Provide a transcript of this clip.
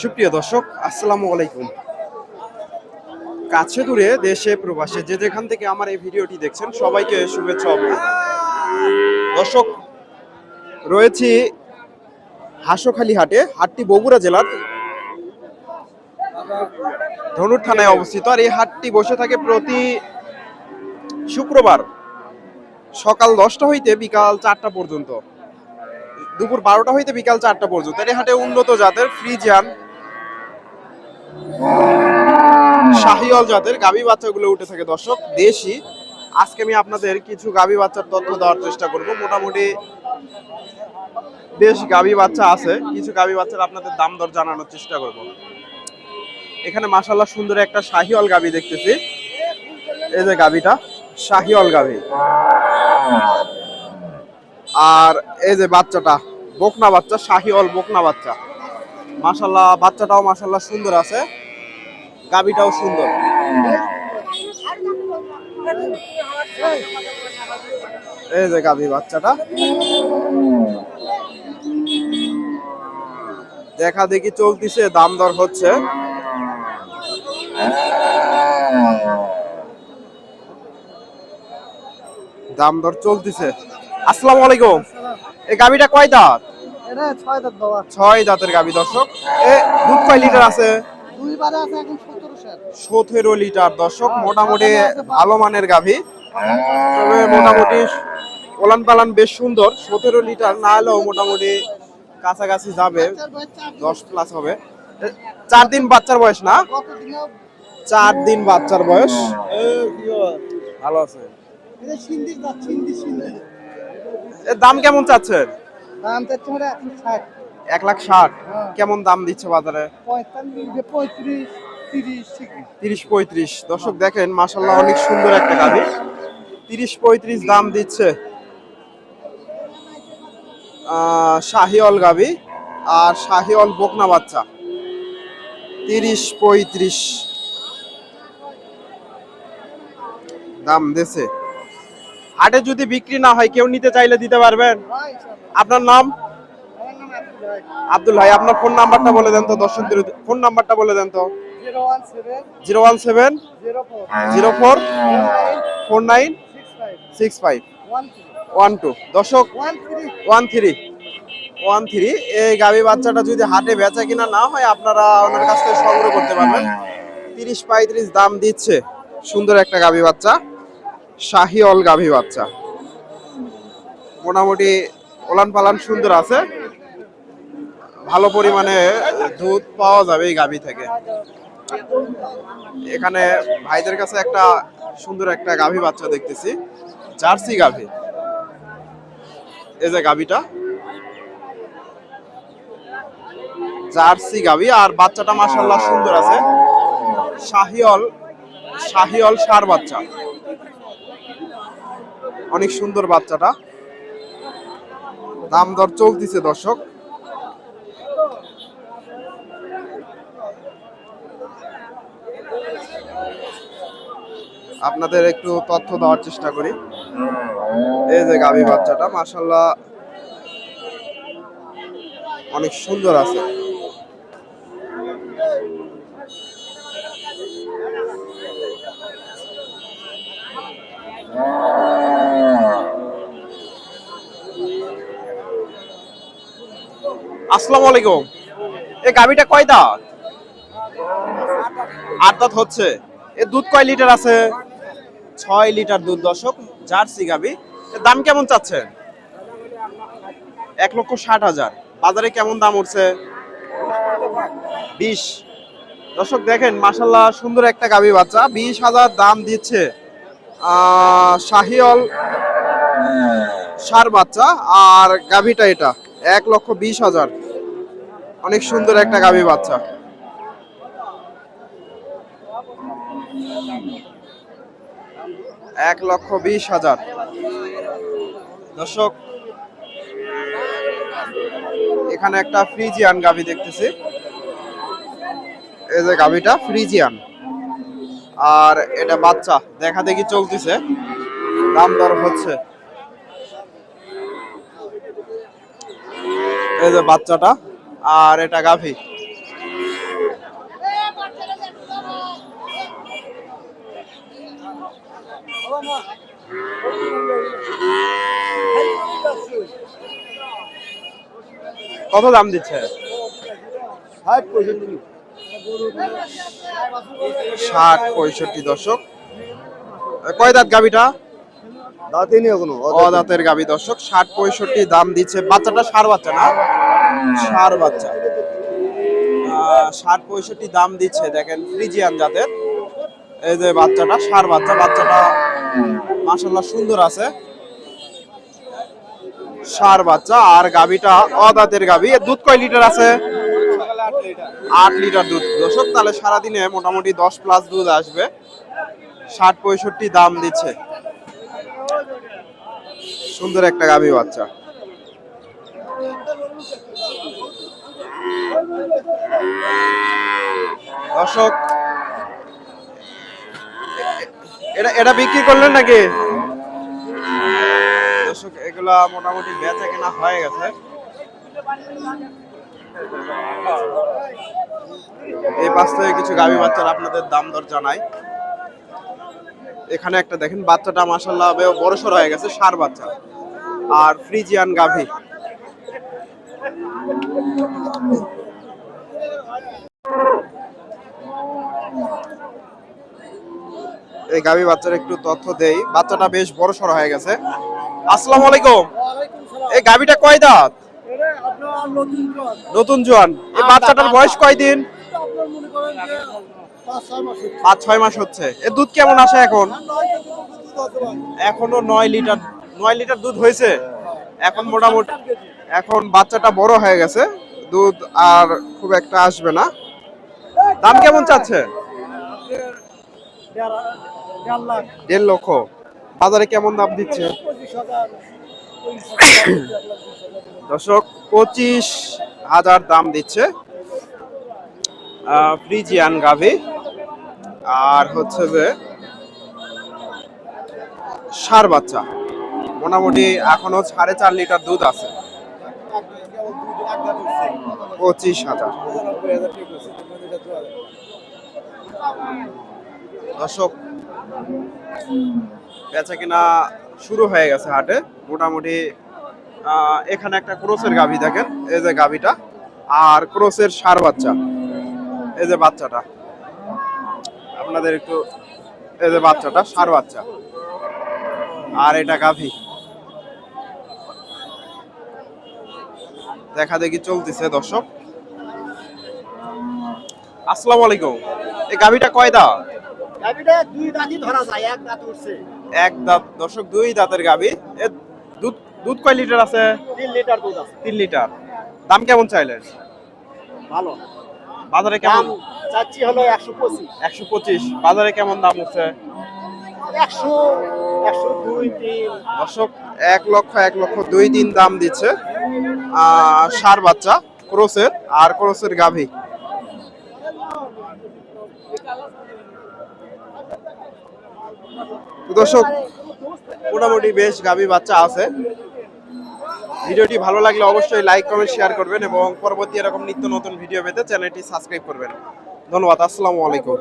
সুপ্রিয় দর্শক, আসসালামু আলাইকুম। কাছে দূরে দেশে প্রবাসে যে যেখান থেকে আমার এই ভিডিওটি দেখছেন, সবাইকে শুভেচ্ছা অভিনন্দন। দর্শক, রয়েছি হাসোখালী হাটে, হাটটি বগুড়া জেলার ধনুর থানায় অবস্থিত। আর এই হাটটি বসে থাকে প্রতি শুক্রবার সকাল দশটা হইতে বিকাল চারটা পর্যন্ত। দুপুর বারোটা হইতে বিকাল চারটা পর্যন্ত। এই হাটে উন্নত জাতের ফ্রিজিয়ান শাহিওয়াল জাতের গাভী বাচ্চাগুলো উঠে থাকে। দর্শক, দেশি। আজকে আমি আপনাদের কিছু গাভী বাচ্চার তথ্য দেওয়ার চেষ্টা করব। মোটামুটি বেশ গাভী বাচ্চা আছে। কিছু গাভী বাচ্চার আপনাদের দাম দর জানানোর চেষ্টা করব। এখানে মাশাল্লাহ সুন্দর একটা শাহিওয়াল গাভী দেখতেছি। এই যে গাভীটা। শাহিওয়াল গাভী আর এই যে বাচ্চাটা, বকনা বাচ্চা শাহিওয়াল বকনা বাচ্চা। মাশাল্লাহ, বাচ্চাটাও মাশাল্লাহ সুন্দর আছে, গাবিটাও সুন্দর। এই যে গাবি বাচ্চাটা। দেখা দেখি চলতিছে, দাম দর হচ্ছে। দাম দর চলতেছে। আসসালামু আলাইকুম। এই গাবিটা কয় দাঁত? ছয় দাঁতের গাবি দর্শক। এ দুধ কয় লিটার আছে? সতেরো লিটার দর্শক মোটামুটি ভালো মানের গাভী তবে মোটামুটি ওলান পালান বেশ সুন্দর। সতেরো লিটার না হলেও মোটামুটি কাছাকাছি যাবে। দশ প্লাস হবে। চার দিন বাচ্চার বয়স না? চার দিন বাচ্চার বয়স। ভালো আছে। দাম কেমন চাচ্ছেন? দাম চাচ্ছে মানে এক লাখ ষাট। হ্যাঁ। কেমন দাম দিচ্ছে বাজারে? পঁয়ত্রিশ তিরিশ পঁয়ত্রিশ। দর্শক দেখেন মাসাল্লাহ অনেক সুন্দর একটা গাভী তিরিশ পঁয়ত্রিশ দাম দিচ্ছে আহ, শাহিওয়াল গাভী আর শাহিওয়াল বকনা বাচ্চা। তিরিশ পঁয়ত্রিশ। দাম দেছে। হাটে যদি বিক্রি না হয়, কেউ নিতে চাইলে দিতে পারবেন? আপনার নাম? আব্দুল ভাই, আপনার ফোন নাম্বারটা বলে দেন তো দর্শকদের ফোন নাম্বারটা বলে দেন তো। Zero one seven zero four four nine, six five. One two. দর্শক, ওয়ান থ্রি ওয়ান থ্রি, এই গাভী বাচ্চাটা যদি হাটে বেচা কিনা না হয়, আপনারা ওনার কাছ থেকে সংগ্রহ করতে পারবেন। তিরিশ পঁয়ত্রিশ দাম দিচ্ছে, সুন্দর একটা গাভী বাচ্চা। শাহিওল গাভী বাচ্চা। মোটামুটি ওলান পালান সুন্দর আছে। ভালো পরিমাণে দুধ পাওয়া যাবে এই গাভী থেকে। এখানে ভাইদের কাছে একটা সুন্দর একটা গাভী বাচ্চা দেখতেছি, জার্সি গাভী। এই যে গাভীটা। জার্সি গাভী, আর বাচ্চাটা মাশাল্লাহ সুন্দর আছে। শাহিওল শাহিওল সার বাচ্চা। অনেক সুন্দর বাচ্চাটা। দাম দর চলতিছে দর্শক। আপনাদের একটু তথ্য দেওয়ার চেষ্টা করি। এই যে গাভী বাচ্চাটা মাশাল্লাহ অনেক সুন্দর আছে। আসসালামু আলাইকুম। এই গাভীটা কয় দাঁত? আট দাঁত হচ্ছে। এর দুধ কয় লিটার আছে? ছয় লিটার দুধ দশক জার্সি গাভী। দাম কেমন চাচ্ছেন? এক লক্ষ ষাট হাজার। বাজারে কেমন দাম উঠছে? বিশ। দর্শক দেখেন মাসাল্লাহ সুন্দর একটা গাভী বাচ্চা। বিশ হাজার দাম দিচ্ছে আহ, শাহিওল সার বাচ্চা। আর গাভীটা এটা এক লক্ষ বিশ হাজার। অনেক সুন্দর একটা গাভী বাচ্চা। এক লক্ষ বিশ হাজার। দর্শক, এখানে একটা ফ্রিজিয়ান গাভী দেখতেছি। এই যে গাভীটা ফ্রিজিয়ান। আর এটা বাচ্চা, দেখা দেখি চলতেছে। দাম দর হচ্ছে। এই যে বাচ্চাটা। আর এটা গাভী। কত দাম দিচ্ছে? ষাট পঁয়ষট্টি। দশক কয় দাঁত গাভীটা? দাঁতই নেই এখনও অদাতের গাভী দর্শক ষাট পঁয়ষট্টি দাম দিচ্ছে। বাচ্চাটা সার বাচ্চা না? সার বাচ্চা। ষাট পঁয়ষট্টি দাম দিচ্ছে, দেখেন, ফ্রিজিয়ান জাতের। এই যে বাচ্চাটা, সার বাচ্চা, বাচ্চাটা মাসাল্লাহ সুন্দর আছে। সার বাচ্চা, আর গাভীটা অদাতের গাভী। দুধ কয় লিটার আছে? আট লিটার দুধ। দর্শক, তাহলে সারাদিনে মোটামুটি দশ প্লাস দুধ আসবে। ষাট পঁয়ষট্টি দাম দিচ্ছে। সুন্দর একটা গাভী বাচ্চা। দর্শক, এটা এটা বিক্রি করলেন নাকি? দর্শক, এগুলা মোটামুটি বেচা কেনা হয়ে গেছে। এই পাশ থেকে কিছু গাভী বাচ্চার আপনাদের দাম দর জানাই। এখানে একটা দেখেন, বাচ্চাটা মাসাল্লাহ বড় সড় হয়ে গেছে, সার বাচ্চা। আর ফ্রিজিয়ান গাভী। এই গাভী বাচ্চার একটু তথ্য দেই। বাচ্চাটা বেশ বড় সড় হয়ে গেছে। আসসালামু আলাইকুম। এই গাভীটা কয় দাঁত? নতুন জোয়ান। এই বাচ্চাটার বয়স কয়দিন পাঁচ, ছয় মাসে হচ্ছে। এর দুধ কেমন আসে এখন? এখনও নয় লিটার নয় লিটার দুধ হয়েছে? এখন মোটামুটি এখন বাচ্চাটা বড় হয়ে গেছে, দুধ আর খুব একটা আসবে না। দাম কেমন চাচ্ছে? দেড় লক্ষ। বাজারে কেমন দাম দিচ্ছে। দর্শক, পঁচিশ হাজার দাম দিচ্ছে। ফ্রিজিয়ান গাভি। আর হচ্ছে যে, সার বাচ্চা। মোটামুটি এখনও সাড়ে চার লিটার দুধ আছে। পঁচিশ হাজার। দর্শক, বেচা কিনা শুরু হয়ে গেছে হাটে। মোটামুটি এখানে একটা ক্রোসের গাভী দেখেন, এই যে গাভিটা, আর ক্রোসের সার বাচ্চা, এই যে বাচ্চাটা। আপনাদের একটু, এই যে বাচ্চাটা, সার বাচ্চা। আর এটা গাভী। দেখা দেখি চলতেছে দর্শক। আসসালামু আলাইকুম। এই গাভীটা কয় দা গাভিটা দুই দাঁতই ধরা যায় এক দাঁত উঠছে। এক দাঁত দর্শক দুই দাঁতের গাভী। দুধ দুধ কয় লিটার আছে? তিন লিটার দুধ আছে। তিন লিটার। দাম কেমন চাইলেন? ভালো। বাজারে কেমন? চাচ্ছি হলো একশো পঁচিশ। একশো পঁচিশ। বাজারে কেমন দাম হচ্ছে একশো একশো দুই তিন। দর্শক এক লক্ষ এক লক্ষ দুই তিন দাম দিচ্ছে। সার বাচ্চা, ক্রোসের আর ক্রোসের গাভী। দর্শক, মোটামুটি বেশ গাভী বাচ্চা আছে। ভিডিওটি ভালো লাগলে অবশ্যই লাইক, কমেন্ট, শেয়ার করবেন এবং পরবর্তী এরকম নিত্য নতুন ভিডিও পেতে চ্যানেলটি সাবস্ক্রাইব করবেন। ধন্যবাদ, আসসালামু আলাইকুম।